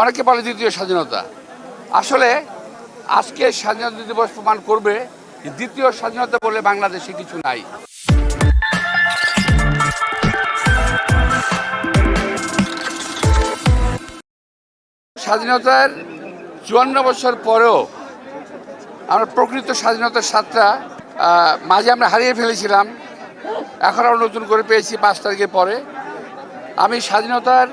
অনেকে বলে দ্বিতীয় স্বাধীনতা। আসলে আজকে স্বাধীনতা দিবস প্রমাণ করবে দ্বিতীয় স্বাধীনতা বলে বাংলাদেশে কিছু নাই। স্বাধীনতার চুয়ান্ন বছর পরেও আমরা প্রকৃত স্বাধীনতার স্বাদটা মাঝে আমরা হারিয়ে ফেলেছিলাম। এখন আমরা নতুন করে পেয়েছি পাঁচ তারিখের পরে। আমি স্বাধীনতার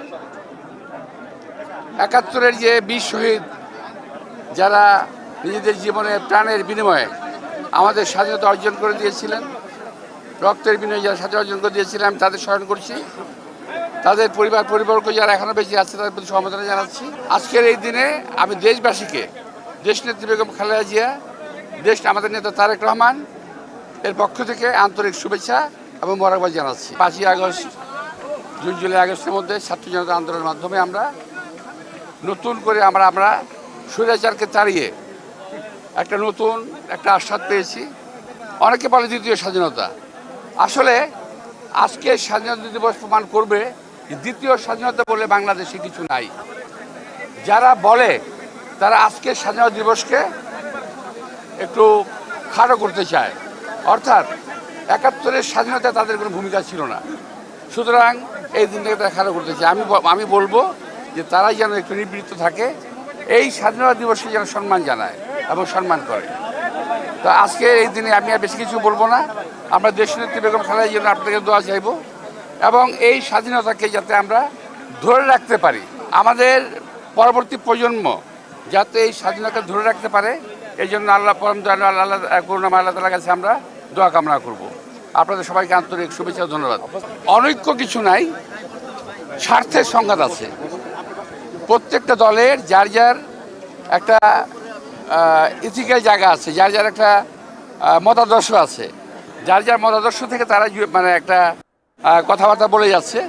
একাত্তরের যে বীর শহীদ, যারা নিজেদের জীবনে প্রাণের বিনিময়ে আমাদের স্বাধীনতা অর্জন করে দিয়েছিলেন, রক্তের বিনিময়ে যারা স্বাধীনতা অর্জন করে দিয়েছিলেন, আমি তাদের স্মরণ করছি। তাদের পরিবার, পরিবর্গ যারা এখনও বেঁচে আছে, তাদের প্রতি সমবেদনা জানাচ্ছি। আজকের এই দিনে আমি দেশবাসীকে দেশনেত্রী বেগম খালেদা জিয়া, দেশ আমাদের নেতা তারেক রহমান এর পক্ষ থেকে আন্তরিক শুভেচ্ছা এবং মোরাকবাদ জানাচ্ছি। পাঁচই আগস্ট, জুন, জুলাই আগস্টের মধ্যে ছাত্র জনতা আন্দোলনের মাধ্যমে আমরা নতুন করে আমরা আমরা স্বৈরাচারকে তাড়িয়ে একটা নতুন, একটা আস্বাদ পেয়েছি। অনেকে বলে দ্বিতীয় স্বাধীনতা। আসলে আজকে স্বাধীনতা দিবস প্রমাণ করবে দ্বিতীয় স্বাধীনতা বলে বাংলাদেশে কিছু নাই। যারা বলে তারা আজকে স্বাধীনতা দিবসকে একটু খাটো করতে চায়। অর্থাৎ একাত্তরের স্বাধীনতা তাদের কোনো ভূমিকা ছিল না। সুতরাং এই দিনটাকে তারা খাটো করতে চায়। আমি আমি বলব যে তারাই যেন একটু নিবৃত্ত থাকে, এই স্বাধীনতা দিবসকে যেন সম্মান জানায় এবং সম্মান করে। তো আজকে এই দিনে আমি আর বেশি কিছু বলব না। আমরা দেশ দেশনেত্রী বেগম খালেদার জন্য আপনাদের দোয়া চাইব এবং এই স্বাধীনতাকে যাতে আমরা ধরে রাখতে পারি। আমাদের পরবর্তী প্রজন্ম যাতে এই স্বাধীনতা ধরে রাখতে পারে, এই জন্য আল্লাহ পরম দয়ালু, আল্লাহ আল্লাহ করুণা আল্লাহ তালার কাছে আমরা দোয়া কামনা করব। আপনাদের সবাইকে আন্তরিক শুভেচ্ছা ধন্যবাদ। অনৈক্য কিছু নাই, স্বার্থের সংঘাত আছে। প্রত্যেকটা দলের যার যার একটা ইথিক্যাল জায়গা আছে, যার যার একটা মতাদর্শ আছে। যার যার মতাদর্শ থেকে তারা মানে একটা কথাবার্তা বলে যাচ্ছে।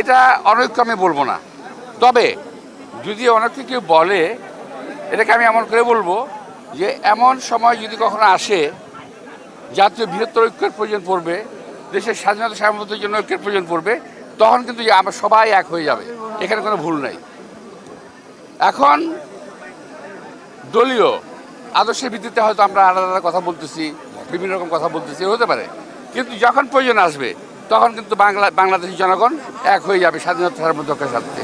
এটা অনৈক্য আমি বলব না। তবে যদি অনেকে কেউ বলে, এটাকে আমি এমন করে বলব যে, এমন সময় যদি কখনো আসে, জাতীয় বৃহত্তর ঐক্যের প্রয়োজন পড়বে, দেশের স্বাধীনতা সার্বভৌমত্বের জন্য ঐক্যের প্রয়োজন পড়বে, তখন কিন্তু আমরা সবাই এক হয়ে যাবে। এখানে কোনো ভুল নাই। এখন দলীয় আদর্শের ভিত্তিতে হয়তো আমরা আলাদা আলাদা কথা বলতেছি, বিভিন্ন রকম কথা বলতেছি হতে পারে। কিন্তু যখন প্রয়োজন আসবে, তখন কিন্তু বাংলা বাংলাদেশের জনগণ এক হয়ে যাবে স্বাধীনতার মধ্যে সাথে।